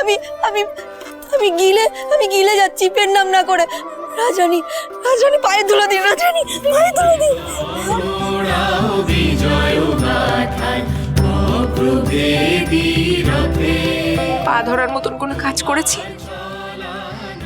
আমি আমি আমি গিলে আমি গিলে যাচ্ছি পেন নাম না করে। রাজানি রাজানি পায়ে ধুলো দিন রাজানি পায়ে ধুলো দিন। পা ধরার মতন কোনো কাজ করেছি?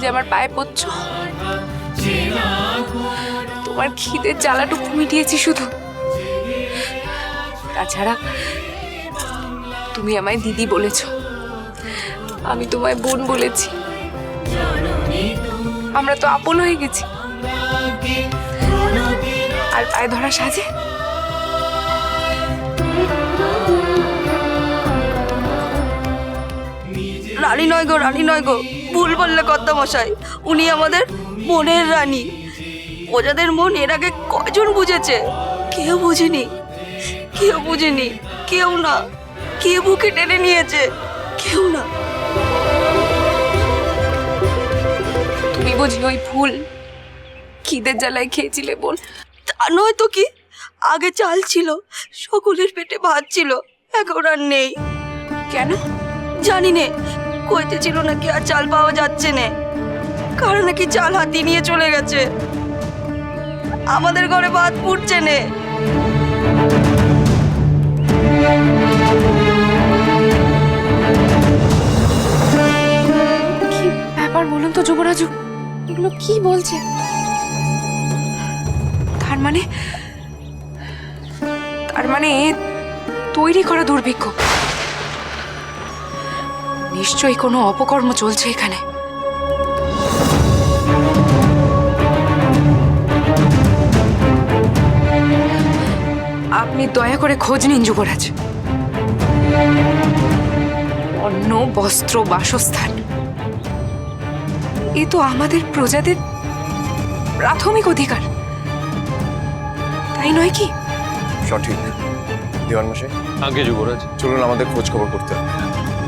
যে আমার পায়ে পড়ছ? তোমার খিদের জ্বালাটুকু মিটিয়েছি শুধু। তাছাড়া তুমি আমায় দিদি বলেছ। আমি তোমায় বোন বলেছি। আমরা তো আপন হয়ে গেছি। আর পায়ে ধরা সাজে? রানী নয় গো, রানী নয় গো, ভুল বললে কর্তা মশাই উনি আমাদের মনের রানী। প্রজাদের মন এর আগে কয়জন বুঝেছে? কেউ বুঝেনি কেউ বুঝেনি, কেউ না। কে বুকে টেনে নিয়েছে? কেউ না। তুমি বুঝি ওই ফুল খিদের জ্বালায় খেয়েছিলে বোন? তা নয় তো কি? আগে চাল ছিল, সকলের পেটে ভাত ছিল, এখন আর নেই। কেন? জানি নে, কইতে ছিল নাকি আর চাল পাওয়া যাচ্ছে না। কারণ নাকি চাল হাতি নিয়ে চলে গেছে? আমাদের ঘরে ভাত পুড়ছে নে। যুবরাজু এগুলো কি বলছে? তার মানে তার মানে তৈরি করা দুর্ভিক্ষ। নিশ্চয়ই কোনো অপকর্ম চলছে এখানে। আপনি দয়া করে খোঁজ নিন, যুবরাজ। অন্ন বস্ত্র বাসস্থান। এ তো আমাদের প্রজাদের প্রাথমিক অধিকার। তাই নয় কি? সঠিক। দেওয়ান মশাই? আগে যুবরাজ। চলুন আমাদের খোঁজ খবর করতে হবে।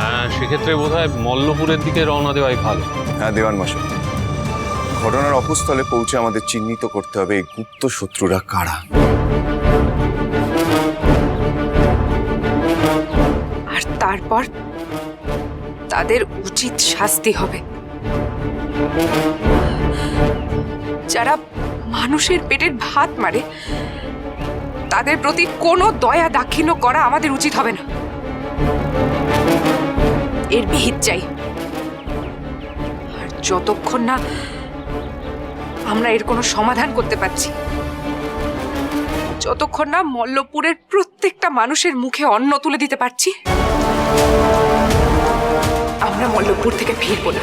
হ্যাঁ সেক্ষেত্রে বোধ হয় মল্লপুরের দিকে রওনা দেওয়াই ভালো। হ্যাঁ দেওয়ান মশাই। ঘটনার অপস্থলে পৌঁছে আমাদের চিহ্নিত করতে হবে এই গুপ্ত শত্রুরা কারা। আর তারপর তাদের উচিত শাস্তি হবে। যারা মানুষের পেটের ভাত মারে, তাদের প্রতি কোনো দয়া দাক্ষিণ্য করা আমাদের উচিত হবে না। এর বিহিত চাই। আর যতক্ষণ না আমরা এর কোনো সমাধান করতে পারছি, যতক্ষণ না মল্লপুরের প্রত্যেকটা মানুষের মুখে অন্ন তুলে দিতে পারছি, আমরা মল্লপুর থেকে ফিরবো না।